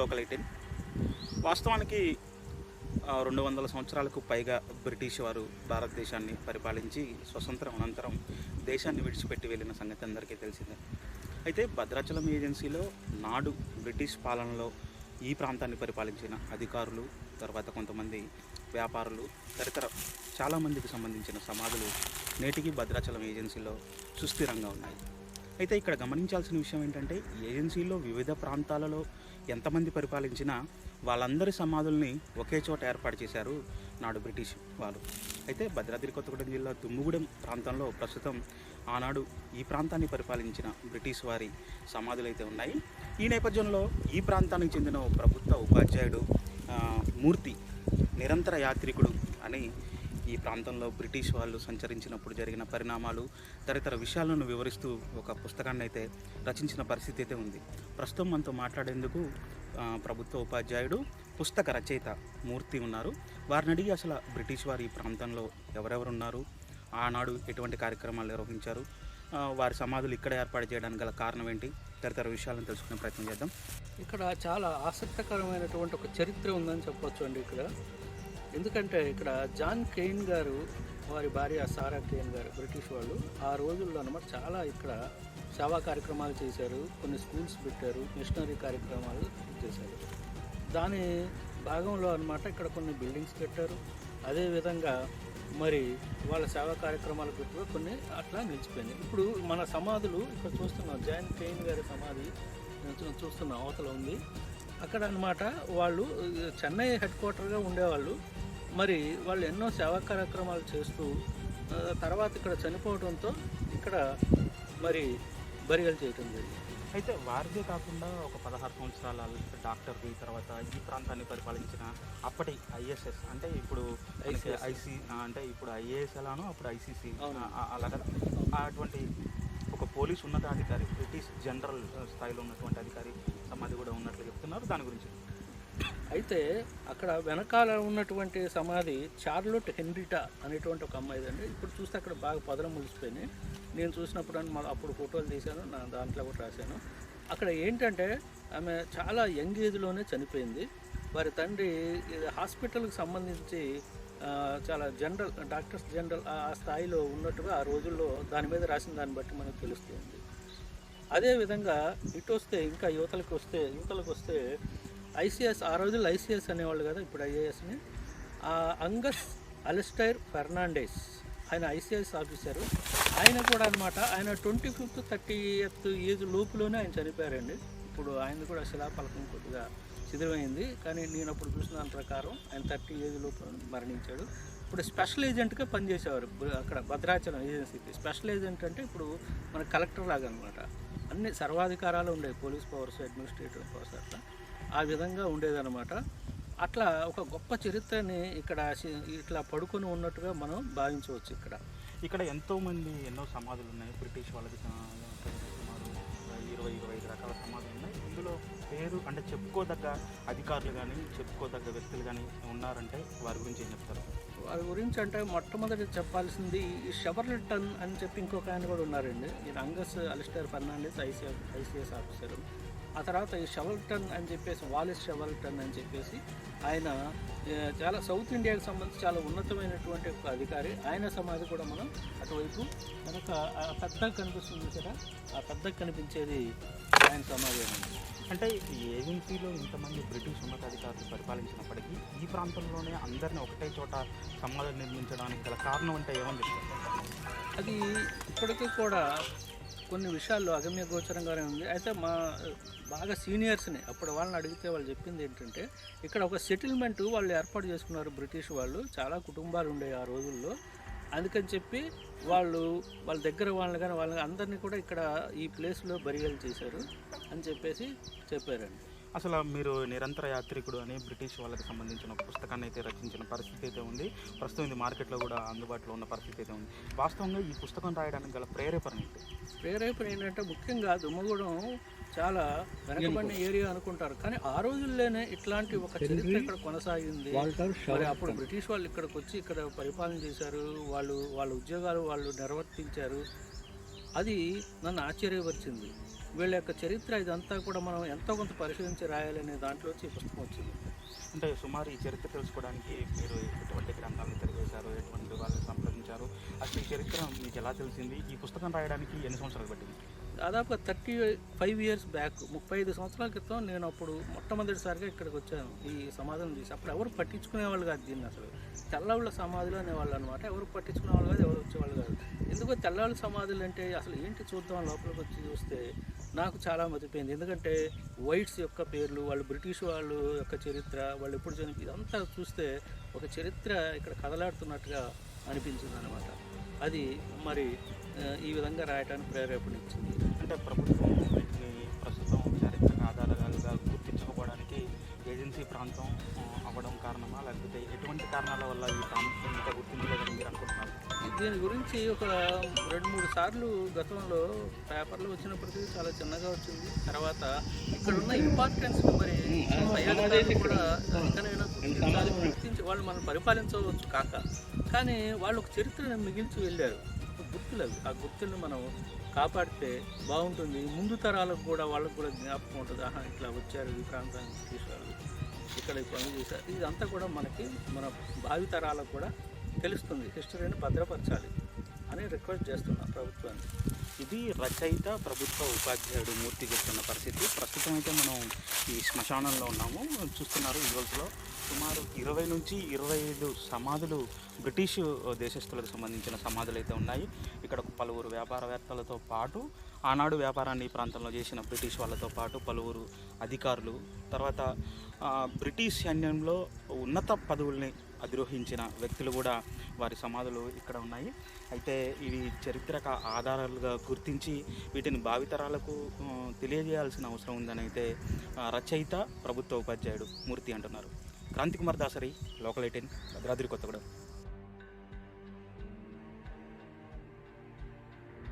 To వాస్తవానికి రెండు వందల సంవత్సరాలకు పైగా బ్రిటిష్ వారు భారతదేశాన్ని పరిపాలించి స్వతంత్రం అనంతరం దేశాన్ని విడిచిపెట్టి వెళ్ళిన సంగతి అందరికీ తెలిసిందే. అయితే భద్రాచలం ఏజెన్సీలో నాడు బ్రిటిష్ పాలనలో ఈ ప్రాంతాన్ని పరిపాలించిన అధికారులు తర్వాత కొంతమంది వ్యాపారులు తదితర చాలామందికి సంబంధించిన సమాధులు నేటికి భద్రాచలం ఏజెన్సీలో సుస్థిరంగా ఉన్నాయి. అయితే ఇక్కడ గమనించాల్సిన విషయం ఏంటంటే ఏజెన్సీలో వివిధ ప్రాంతాలలో ఎంతమంది పరిపాలించినా వాళ్ళందరి సమాధుల్ని ఒకే చోట ఏర్పాటు చేశారు నాడు బ్రిటిష్ వారు. అయితే భద్రాద్రి కొత్తగూడెం జిల్లా దుమ్ముగూడెం ప్రాంతంలో ప్రస్తుతం ఆనాడు ఈ ప్రాంతాన్ని పరిపాలించిన బ్రిటిష్ వారి సమాధులు అయితే ఉన్నాయి. ఈ నేపథ్యంలో ఈ ప్రాంతానికి చెందిన ఓ ప్రభుత్వ ఉపాధ్యాయుడు మూర్తి నిరంతర యాత్రికుడు అని ఈ ప్రాంతంలో బ్రిటిష్ వాళ్ళు సంచరించినప్పుడు జరిగిన పరిణామాలు తదితర విషయాలను వివరిస్తూ ఒక పుస్తకాన్ని అయితే రచించిన పరిస్థితి అయితే ఉంది. ప్రస్తుతం మనతో మాట్లాడేందుకు ప్రభుత్వ ఉపాధ్యాయుడు పుస్తక రచయిత మూర్తి ఉన్నారు. వారిని అడిగి అసలు బ్రిటిష్ వారు ఈ ప్రాంతంలో ఎవరెవరు ఉన్నారు ఆనాడు ఎటువంటి కార్యక్రమాలు నిర్వహించారు? వారి సమాధులు ఇక్కడ ఏర్పాటు చేయడానికి గల కారణం ఏంటి? తదితర విషయాలను తెలుసుకునే ప్రయత్నం చేద్దాం. ఇక్కడ చాలా ఆసక్తికరమైనటువంటి ఒక చరిత్ర ఉందని చెప్పొచ్చు అండి ఇక్కడ. ఎందుకంటే ఇక్కడ జాన్ కెయిన్ గారు వారి భార్య సారా కెయిన్ గారు బ్రిటిష్ వాళ్ళు ఆ రోజుల్లో అనమాట చాలా ఇక్కడ సేవా కార్యక్రమాలు చేశారు కొన్ని స్కూల్స్ పెట్టారు మిషనరీ కార్యక్రమాలు చేశారు. దాని భాగంలో అనమాట ఇక్కడ కొన్ని బిల్డింగ్స్ కట్టారు. అదేవిధంగా మరి వాళ్ళ సేవా కార్యక్రమాలు పెట్టు కొన్ని అట్లా నిలిచిపోయినాయి ఇప్పుడు మన సమాధులు ఇక్కడ చూస్తున్నాం జాన్ కెయిన్ గారి సమాధి చూస్తున్నాం అవతల ఉంది. అక్కడ అన్నమాట వాళ్ళు చెన్నై హెడ్ క్వార్టర్గా ఉండేవాళ్ళు. మరి వాళ్ళు ఎన్నో సేవా కార్యక్రమాలు చేస్తూ తర్వాత ఇక్కడ చనిపోవడంతో ఇక్కడ మరి బరిగలు చేయటం జరిగింది అయితే వారిదే కాకుండా ఒక పదహారు సంవత్సరాల డాక్టర్కి తర్వాత ఈ ప్రాంతాన్ని పరిపాలించిన అప్పటి ఐఎస్ఎస్ అంటే ఇప్పుడు. ఐసీ అంటే ఇప్పుడు ఐఏఎస్ ఎలానో అప్పుడు ఐసీసీ. అలాగా అటువంటి ఒక పోలీస్ ఉన్నతాధికారి బ్రిటిష్ జనరల్ స్థాయిలో ఉన్నటువంటి అధికారి సమాధి కూడా ఉన్నట్లు చెప్తున్నారు దాని గురించి అయితే అక్కడ వెనకాల ఉన్నటువంటి సమాధి చార్లోట్ హెన్రిటా అనేటువంటి ఒక అమ్మాయి అండి. ఇప్పుడు చూస్తే అక్కడ బాగా పదలం ముగిసిపోయినాయి నేను చూసినప్పుడు మళ్ళీ అప్పుడు ఫోటోలు తీశాను నా దాంట్లో కూడా రాశాను. అక్కడ ఏంటంటే ఆమె చాలా యంగ్ ఏజ్లోనే చనిపోయింది. వారి తండ్రి హాస్పిటల్కి సంబంధించి చాలా జనరల్ డాక్టర్స్ జనరల్ ఆ ఆ స్థాయిలో ఉన్నట్టుగా ఆ రోజుల్లో దాని మీద రాసిన దాన్ని బట్టి మనకు తెలుస్తుంది. అదేవిధంగా ఇటు వస్తే ఇంకా యువతలకు వస్తే యువతలకు వస్తే ఐసీఎస్ ఆ రోజుల్లో ఐసీఎస్ అనేవాళ్ళు కదా ఇప్పుడు ఐఏఎస్ని. అంగస్ అలెస్టైర్ ఫెర్నాండేస్ ఆయన ఐసీఎస్ ఆఫీసరు. ఆయన కూడా అనమాట ఆయన twenty fifth thirty eighth age లోపులోనే ఆయన చనిపోయారండి. ఇప్పుడు ఆయన కూడా శిలాఫలకం కొద్దిగా శిథిరమైంది కానీ నేను అప్పుడు చూసిన దాని ప్రకారం ఆయన థర్టీ ఏజ్ లోపు మరణించాడు. ఇప్పుడు స్పెషల్ ఏజెంట్గా పనిచేసేవారు అక్కడ భద్రాచలం ఏజెన్సీకి. స్పెషల్ ఏజెంట్ అంటే ఇప్పుడు మన కలెక్టర్ లాగా అనమాట అన్ని సర్వాధికారాలు ఉండేవి పోలీస్ పవర్స్ అడ్మినిస్ట్రేటివ్ పవర్స్ అట్లా. ఆ విధంగా ఉండేదన్నమాట. అట్లా ఒక గొప్ప చరిత్రని ఇక్కడ ఇట్లా పడుకొని ఉన్నట్టుగా మనం భావించవచ్చు ఇక్కడ. ఇక్కడ ఎంతో మంది ఎన్నో సమాధులు ఉన్నాయి బ్రిటిష్ వాళ్ళకి ఇరవై ఇరవై ఐదు రకాల సమాధులు ఉన్నాయి. ఇందులో పేరు అంటే చెప్పుకోదగ్గ అధికారులు కానీ చెప్పుకోదగ్గ వ్యక్తులు కానీ ఉన్నారంటే వారి గురించి ఏం చెప్తారు? వారి గురించి అంటే మొట్టమొదటి చెప్పాల్సింది ఈ షెవర్లిటన్ అని చెప్పి ఇంకొక ఆయన కూడా ఉన్నారండి. ఈయన Angus Alistair Fernandes ICS ICS officer. ఆ తర్వాత ఈ షెవర్టన్ అని చెప్పేసి వాలిస్ షెవర్టన్ అని చెప్పేసి ఆయన చాలా సౌత్ ఇండియాకి సంబంధించి చాలా ఉన్నతమైనటువంటి ఒక అధికారి. ఆయన సమాధి కూడా మనం అటువైపు కనుక పెద్దగా కనిపిస్తుంది కదా ఆ పెద్దగా కనిపించేది ఆయన సమాధి అండి అంటే ఈ ఏజెన్సీలో ఇంతమంది బ్రిటిష్ ఉన్నతాధికారులు పరిపాలించినప్పటికీ ఈ ప్రాంతంలోనే అందరిని ఒకటే చోట సమాధులు నిర్మించడానికి గల కారణం అంటే ఏమని చెప్తారు? అది ఇప్పటికీ కూడా కొన్ని విషయాల్లో అగమ్య గోచరంగానే ఉంది. అయితే మా బాగా సీనియర్స్ని అప్పుడు వాళ్ళని అడిగితే వాళ్ళు చెప్పింది ఏంటంటే ఇక్కడ ఒక సెటిల్మెంట్ వాళ్ళు ఏర్పాటు చేసుకున్నారు బ్రిటిష్ వాళ్ళు. చాలా కుటుంబాలు ఉండేవి ఆ రోజుల్లో. అందుకని చెప్పి వాళ్ళు వాళ్ళ దగ్గర వాళ్ళని కానీ వాళ్ళని అందరినీ కూడా ఇక్కడ ఈ ప్లేస్లో బరియల్ చేశారు అని చెప్పేసి చెప్పారండి. అసలు మీరు నిరంతర యాత్రికుడు అని బ్రిటిష్ వాళ్ళకి సంబంధించిన ఒక పుస్తకాన్ని అయితే రచించిన పరిస్థితి అయితే ఉంది. ప్రస్తుతం ఇది మార్కెట్లో కూడా అందుబాటులో ఉన్న పరిస్థితి అయితే ఉంది. వాస్తవంగా ఈ పుస్తకం రాయడానికి గల ప్రేరేపణ ఏంటి? ప్రేరేపణ ఏంటంటే ముఖ్యంగా దుమ్మగూడెం చాలా వెనకబడిన ఏరియా అనుకుంటారు. కానీ ఆ రోజుల్లోనే ఇట్లాంటి ఒక చరిత్ర ఇక్కడ కొనసాగింది. మరి అప్పుడు బ్రిటిష్ వాళ్ళు ఇక్కడికి వచ్చి ఇక్కడ పరిపాలన చేశారు వాళ్ళు వాళ్ళ ఉద్యోగాలు వాళ్ళు నిర్వర్తించారు. అది నన్ను ఆశ్చర్యపరిచింది. వీళ్ళ యొక్క చరిత్ర ఇదంతా కూడా మనం ఎంతో కొంత పరిశీలించి రాయాలనే దాంట్లో వచ్చి ఈ పుస్తకం వచ్చింది. అంటే సుమారు ఈ చరిత్ర తెలుసుకోవడానికి మీరు ఎటువంటి గ్రంథాలను తిరిగేశారు ఎటువంటి వాళ్ళని సంప్రదించారు? అసలు ఈ చరిత్ర మీకు ఎలా తెలిసింది? ఈ పుస్తకం రాయడానికి ఎన్ని సంవత్సరాలు పట్టింది? దాదాపు థర్టీ ఫైవ్ ఇయర్స్ బ్యాక్ ముప్పై ఐదు సంవత్సరాల క్రితం నేను అప్పుడు మొట్టమొదటిసారిగా ఇక్కడికి వచ్చాను. ఈ సమాధిని చూసి అప్పుడు ఎవరు పట్టించుకునేవాళ్ళు కాదు దీన్ని అసలు. తెల్లవాళ్ళ సమాధులు అనేవాళ్ళు అనమాట ఎవరు పట్టించుకునేవాళ్ళు కాదు ఎవరు వచ్చేవాళ్ళు కాదు. ఎందుకో తెల్లవాళ్ళ సమాధులు అంటే అసలు ఏంటి చూద్దాం లోపలికి వచ్చి చూస్తే నాకు చాలా మతిపోయింది. ఎందుకంటే వైట్స్ యొక్క పేర్లు వాళ్ళు బ్రిటిష్ వాళ్ళు యొక్క చరిత్ర వాళ్ళు ఎప్పుడు చనిపి ఇదంతా చూస్తే ఒక చరిత్ర ఇక్కడ కదలాడుతున్నట్టుగా అనిపించింది అనమాట అది మరి ఈ విధంగా రాయటానికి ప్రేరేపణించింది అంటే ప్రభుత్వం వీటిని ప్రస్తుతం చారిత్రక ఆధారాలుగా గుర్తించకపోవడానికి ఏజెన్సీ ప్రాంతం అవ్వడం కారణమా? లేకపోతే ఎటువంటి కారణాల వల్ల ఈ ప్రాంతం ఇంకా గుర్తించలేదని మీరు దీని గురించి ఒక రెండు మూడు సార్లు గతంలో పేపర్లో వచ్చినప్పటికీ చాలా చిన్నగా వచ్చింది. తర్వాత ఇక్కడ ఉన్న ఇంపార్టెన్స్ మరి కూడా. గుర్తించి వాళ్ళు మనం పరిపాలించవచ్చు కాక. కానీ వాళ్ళు ఒక చరిత్రను మిగిల్చి వెళ్ళారు. గుర్తులు అవి. ఆ గుర్తుల్ని మనం కాపాడితే బాగుంటుంది. ముందు తరాలకు కూడా వాళ్ళకు కూడా జ్ఞాపకం ఉంటుంది. ఆహా ఇట్లా వచ్చారు ఈ ప్రాంతానికి తీసుకోవాలి ఇక్కడ ఈ పనులు చేశారు. ఇదంతా కూడా మనకి మన భావి తరాలకు కూడా తెలుస్తుంది. హిస్టరీని భద్రపరచాలి అని రిక్వెస్ట్ చేస్తున్నాం ప్రభుత్వాన్ని. ఇది రచయిత ప్రభుత్వ ఉపాధ్యాయుడు మూర్తి చెప్తున్న పరిస్థితి. ప్రస్తుతం అయితే మనం ఈ శ్మశానంలో ఉన్నాము. చూస్తున్నారు ఈ రోజులో సుమారు ఇరవై నుంచి ఇరవై ఐదు సమాధులు బ్రిటిష్ దేశస్తులకు సంబంధించిన సమాధులు అయితే ఉన్నాయి. ఇక్కడ పలువురు వ్యాపారవేత్తలతో పాటు ఆనాడు వ్యాపారాన్ని ఈ ప్రాంతంలో చేసిన బ్రిటిష్ వాళ్ళతో పాటు పలువురు అధికారులు తర్వాత బ్రిటిష్ సైన్యంలో ఉన్నత పదవుల్ని అధిరోహించిన వ్యక్తులు కూడా వారి సమాధులు ఇక్కడ ఉన్నాయి. అయితే ఇవి చరిత్రక ఆధారాలుగా గుర్తించి వీటిని భావితరాలకు తెలియజేయాల్సిన అవసరం ఉందని అయితే రచయిత ప్రభుత్వ ఉపాధ్యాయుడు మూర్తి అంటున్నారు. Kranthi Kumar Dasari local eighteen Bhadradri Kothagudem.